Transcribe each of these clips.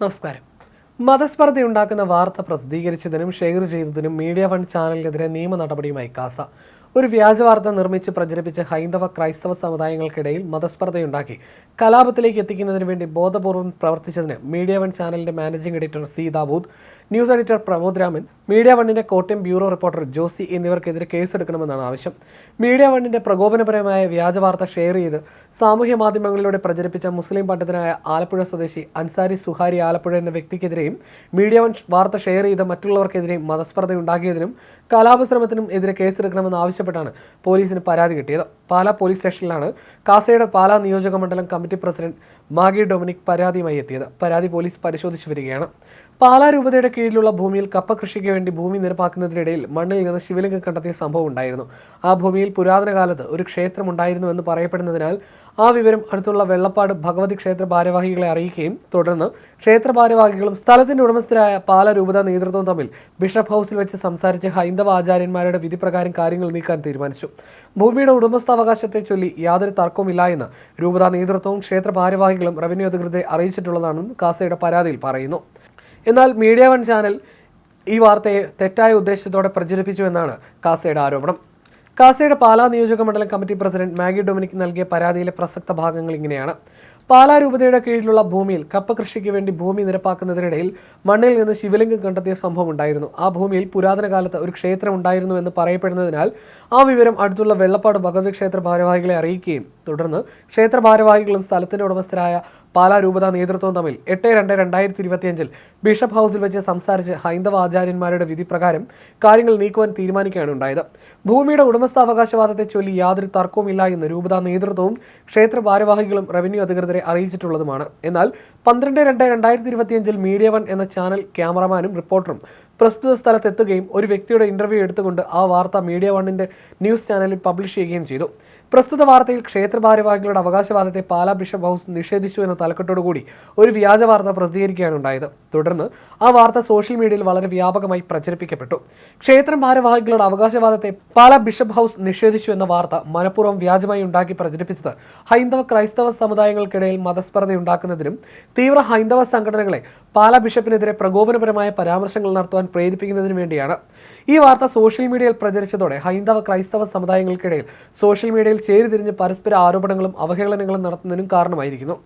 നമസ്കാരം. മതസ്പർദ്ധയുണ്ടാക്കുന്ന വാർത്ത പ്രസിദ്ധീകരിച്ചതിനും ഷെയർ ചെയ്തതിനും മീഡിയ വൺ ചാനലിനെതിരെ നിയമ നടപടിയുമായി കാസ. ഒരു വ്യാജ വാർത്ത നിർമ്മിച്ച് പ്രചരിപ്പിച്ച് ഹൈന്ദവ ക്രൈസ്തവ സമുദായങ്ങൾക്കിടയിൽ മതസ്പർദ്ധയുണ്ടാക്കി. കലാപത്തിലേക്ക് എത്തിക്കുന്നതിന് വേണ്ടി ബോധപൂർവം പ്രവർത്തിച്ചതിന് മീഡിയ വൺ ചാനലിന്റെ managing editor C news editor Pramod Raman media വണ്ണിന്റെ കോട്ടയം ബ്യൂറോ റിപ്പോർട്ടർ ജോസി എന്നിവർക്കെതിരെ കേസെടുക്കണമെന്നാണ് ആവശ്യം. മീഡിയ വണ്ണിന്റെ പ്രകോപനപരമായ വ്യാജ വാർത്ത ഷെയർ ചെയ്ത് സാമൂഹ്യ മാധ്യമങ്ങളിലൂടെ പ്രചരിപ്പിച്ച മുസ്ലിം പണ്ഡിതനായ ആലപ്പുഴ സ്വദേശി അൻസാരി സുഹാരി ആലപ്പുഴ എന്ന വ്യക്തിക്കെതിരെയും മീഡിയ വൺ വാർത്ത ഷെയർ ചെയ്ത മറ്റുള്ളവർക്കെതിരെയും മതസ്പർദ്ധയുണ്ടാക്കിയതിനും കലാപശ്രമത്തിനും എതിരെ കേസെടുക്കണമെന്ന് ആവശ്യപ്പെട്ടാണ് പോലീസിന് പരാതി കിട്ടിയത്. പാലാ പോലീസ് സ്റ്റേഷനിലാണ് കാസയുടെ പാലാ നിയോജക മണ്ഡലം കമ്മിറ്റി പ്രസിഡന്റ് മാഗി ഡൊമിനിക് പരാതിയുമായി എത്തിയത്. പരാതി പോലീസ് പരിശോധിച്ചു വരികയാണ്. പാലാ രൂപതയുടെ കീഴിലുള്ള ഭൂമിയിൽ കപ്പ കൃഷിക്ക് വേണ്ടി ഭൂമി നിരപ്പാക്കുന്നതിനിടയിൽ മണ്ണിൽ നിന്ന് ശിവലിംഗം കണ്ടെത്തിയ സംഭവം ഉണ്ടായിരുന്നു. ആ ഭൂമിയിൽ പുരാതന കാലത്ത് ഒരു ക്ഷേത്രം ഉണ്ടായിരുന്നു എന്ന് പറയപ്പെടുന്നതിനാൽ ആ വിവരം അടുത്തുള്ള വെള്ളപ്പാട് ഭഗവതി ക്ഷേത്ര ഭാരവാഹികളെ അറിയിക്കുകയും തുടർന്ന് ക്ഷേത്ര ഭാരവാഹികളും സ്ഥലത്തിന്റെ ഉടമസ്ഥരായ പാലാ രൂപത നേതൃത്വം തമ്മിൽ ബിഷപ്പ് ഹൗസിൽ വെച്ച് സംസാരിച്ച് ഹൈന്ദവ ആചാര്യന്മാരുടെ വിധിപ്രകാരം കാര്യങ്ങൾ നീക്കാൻ തീരുമാനിച്ചു. ഭൂമിയുടെ ഉടമസ്ഥാവകാശത്തെ ചൊല്ലി യാതൊരു തർക്കവുമില്ല എന്ന് രൂപത നേതൃത്വവും ക്ഷേത്ര ഭാരവാഹികളും റവന്യൂ അധികൃതരെ അറിയിച്ചിട്ടുള്ളതാണെന്നും കാസയുടെ പരാതിയിൽ പറയുന്നു. എന്നാൽ മീഡിയ വൺ ചാനൽ ഈ വാർത്തയെ തെറ്റായ ഉദ്ദേശത്തോടെ പ്രചരിപ്പിച്ചു എന്നാണ് കാസയുടെ ആരോപണം. കാസയുടെ പാലാ നിയോജക മണ്ഡലം കമ്മിറ്റി പ്രസിഡന്റ് മാഗി ഡൊമിനിക് നൽകിയ പരാതിയിലെ പ്രസക്ത ഭാഗങ്ങൾ ഇങ്ങനെയാണ്. പാലാ രൂപതയുടെ കീഴിലുള്ള ഭൂമിയിൽ കപ്പ കൃഷിക്ക് വേണ്ടി ഭൂമി നിരപ്പാക്കുന്നതിനിടയിൽ മണ്ണിൽ നിന്ന് ശിവലിംഗം കണ്ടെത്തിയ സംഭവം ഉണ്ടായിരുന്നു. ആ ഭൂമിയിൽ പുരാതന കാലത്ത് ഒരു ക്ഷേത്രം ഉണ്ടായിരുന്നു എന്ന് പറയപ്പെടുന്നതിനാൽ ആ വിവരം അടുത്തുള്ള വെള്ളപ്പാട് ഭഗവതി ക്ഷേത്ര ഭാരവാഹികളെ അറിയിക്കുകയും തുടർന്ന് ക്ഷേത്ര ഭാരവാഹികളും സ്ഥലത്തിന്റെ ഉടമസ്ഥരായ പാലാ രൂപത നേതൃത്വവും തമ്മിൽ എട്ട് രണ്ട് രണ്ടായിരത്തി ഇരുപത്തിയഞ്ചിൽ ബിഷപ്പ് ഹൗസിൽ വെച്ച് സംസാരിച്ച് ഹൈന്ദവ ആചാര്യന്മാരുടെ വിധി പ്രകാരം കാര്യങ്ങൾ നീക്കുവാൻ തീരുമാനിക്കുകയാണ് ഉണ്ടായത്. ഭൂമിയുടെ ഉടമസ്ഥാവകാശവാദത്തെ ചൊല്ലി യാതൊരു തർക്കവുമില്ല എന്ന് രൂപത നേതൃത്വവും ക്ഷേത്ര ഭാരവാഹികളും റവന്യൂ അധികൃതരെ അറിയിച്ചിട്ടുള്ളതുമാണ്. എന്നാൽ പന്ത്രണ്ട് രണ്ട് രണ്ടായിരത്തി ഇരുപത്തിയഞ്ചിൽ മീഡിയ വൺ എന്ന ചാനൽ ക്യാമറമാനും റിപ്പോർട്ടറും പ്രസ്തുത സ്ഥലത്തെത്തുകയും ഒരു വ്യക്തിയുടെ ഇന്റർവ്യൂ എടുത്തുകൊണ്ട് ആ വാർത്ത മീഡിയ വണ്ണിന്റെ ന്യൂസ് ചാനലിൽ പബ്ലിഷ് ചെയ്യുകയും ചെയ്തു. പ്രസ്തുത വാർത്തയിൽ ക്ഷേത്ര ഭാരവാഹികളുടെ അവകാശവാദത്തെ പാലാ ബിഷപ്പ് ഹൗസ് നിഷേധിച്ചു എന്ന തലക്കെട്ടോടുകൂടി ഒരു വ്യാജ വാർത്ത പ്രസിദ്ധീകരിക്കുകയാണ് ഉണ്ടായത്. തുടർന്ന് ആ വാർത്ത സോഷ്യൽ മീഡിയയിൽ വളരെ വ്യാപകമായി പ്രചരിപ്പിക്കപ്പെട്ടു. ക്ഷേത്രം ഭാരവാഹികളുടെ അവകാശവാദത്തെ പാലാ ബിഷപ്പ് ഹൗസ് നിഷേധിച്ചു എന്ന വാർത്ത മനഃപൂർവം വ്യാജമായി ഉണ്ടാക്കി പ്രചരിപ്പിച്ചത് ഹൈന്ദവ ക്രൈസ്തവ സമുദായങ്ങൾക്കിടയിൽ മതസ്പർദ്ധയുണ്ടാക്കുന്നതിനും തീവ്ര ഹൈന്ദവ സംഘടനകളെ പാലാ ബിഷപ്പിനെതിരെ പ്രകോപനപരമായ പരാമർശങ്ങൾ നടത്തുവാൻ പ്രേരിപ്പിക്കുന്നതിനു വേണ്ടിയാണ്. ഈ വാർത്ത സോഷ്യൽ മീഡിയയിൽ പ്രചരിച്ചതോടെ ഹൈന്ദവ ക്രൈസ്തവ സമുദായങ്ങൾക്കിടയിൽ സോഷ്യൽ മീഡിയയിൽ ചേരിതിരിഞ്ഞ് പരസ്പര ആരോപണങ്ങളും അവഹേളനങ്ങളും നടത്തുന്നതിനും കാരണമായിരിക്കുന്നു.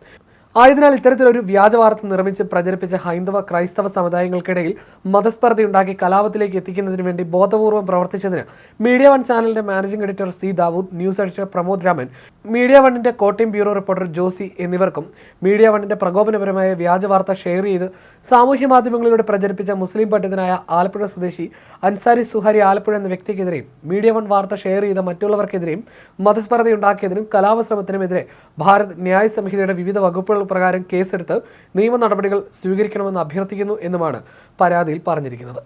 ആയതിനാൽ ഇത്തരത്തിലൊരു വ്യാജ വാർത്ത നിർമ്മിച്ച് പ്രചരിപ്പിച്ച ഹൈന്ദവ ക്രൈസ്തവ സമുദായങ്ങൾക്കിടയിൽ മതസ്പർദ്ധയുണ്ടാക്കി കലാപത്തിലേക്ക് എത്തിക്കുന്നതിന് വേണ്ടി ബോധപൂർവം പ്രവർത്തിച്ചതിന് മീഡിയ വൺ ചാനലിന്റെ managing editor C Dawood news editor Pramod Raman media വണ്ണിന്റെ കോട്ടയം ബ്യൂറോ റിപ്പോർട്ടർ ജോസി എന്നിവർക്കും മീഡിയ വണ്ണിന്റെ പ്രകോപനപരമായ വ്യാജ വാർത്ത ഷെയർ ചെയ്ത് സാമൂഹ്യ മാധ്യമങ്ങളിലൂടെ പ്രചരിപ്പിച്ച മുസ്ലിം പണ്ഡിതനായ ആലപ്പുഴ സ്വദേശി അൻസാരി സുഹാരി ആലപ്പുഴ എന്ന വ്യക്തിക്കെതിരെയും മീഡിയ വൺ വാർത്ത ഷെയർ ചെയ്ത മറ്റുള്ളവർക്കെതിരെയും മതസ്പർദ്ധയുണ്ടാക്കിയതിനും കലാപശ്രമത്തിനുമെതിരെ ഭാരത് ന്യായ സംഹിതയുടെ വിവിധ പ്രകാരം കേസെടുത്ത് നിയമ നടപടികൾ സ്വീകരിക്കണമെന്ന് അഭ്യർത്ഥിക്കുന്നു എന്നുമാണ് പരാതിയിൽ പറഞ്ഞിരിക്കുന്നത്